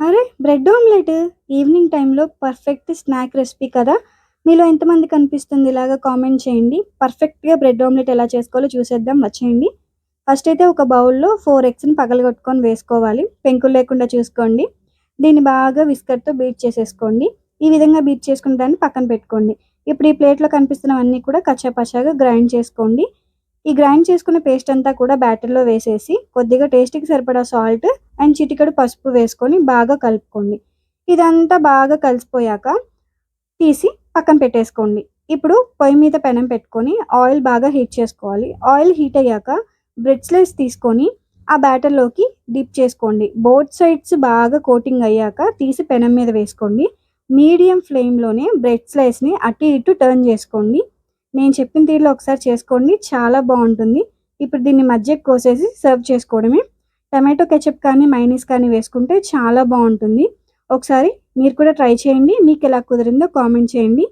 అరే bread omelette? Evening టైంలో perfect snack recipe కదా? మీలో ఎంతమంది కనిపిస్తుంది ఇలాగా కామెంట్ చేయండి. పర్ఫెక్ట్గా బ్రెడ్ ఆమ్లెట్ ఎలా చేసుకోవాలో చూసేద్దాం వచ్చేయండి. ఫస్ట్ అయితే ఒక బౌల్లో ఫోర్ ఎగ్స్ని పగలగొట్టుకొని వేసుకోవాలి. పెంకులు లేకుండా చూసుకోండి. దీన్ని బాగా విస్కర్తో బీట్ చేసేసుకోండి. ఈ విధంగా బీట్ చేసుకున్న దాన్ని పక్కన పెట్టుకోండి. ఇప్పుడు ఈ ప్లేట్లో కనిపిస్తున్నవన్నీ కూడా కచ్చాపచ్చాగా గ్రైండ్ చేసుకోండి. ఈ గ్రైండ్ చేసుకున్న పేస్ట్ అంతా కూడా బ్యాటర్లో వేసేసి కొద్దిగా టేస్ట్కి సరిపడా సాల్ట్ అండ్ చిటికెడు పసుపు వేసుకొని బాగా కలుపుకోండి. ఇదంతా బాగా కలిసిపోయాక తీసి పక్కన పెట్టేసుకోండి. ఇప్పుడు పొయ్యి మీద పెనం పెట్టుకొని ఆయిల్ బాగా హీట్ చేసుకోవాలి. ఆయిల్ హీట్ అయ్యాక బ్రెడ్ స్లైస్ తీసుకొని ఆ బ్యాటర్లోకి డిప్ చేసుకోండి. బోత్ సైడ్స్ బాగా కోటింగ్ అయ్యాక తీసి పెనం మీద వేసుకోండి. మీడియం ఫ్లేమ్లోనే బ్రెడ్ స్లైస్ని అటు ఇటు టర్న్ చేసుకోండి. నేను చెప్పిన తీరులో ఒకసారి చేసుకోండి చాలా బాగుంటుంది. ఇప్పుడు దీన్ని మధ్యకి కోసేసి సర్వ్ చేసుకోవడమే. టమాటో కెచప్ కానీ మైనీస్ కానీ వేసుకుంటే చాలా బాగుంటుంది. ఒకసారి మీరు కూడా ట్రై చేయండి మీకు ఎలా కుదిరిందో కామెంట్ చేయండి.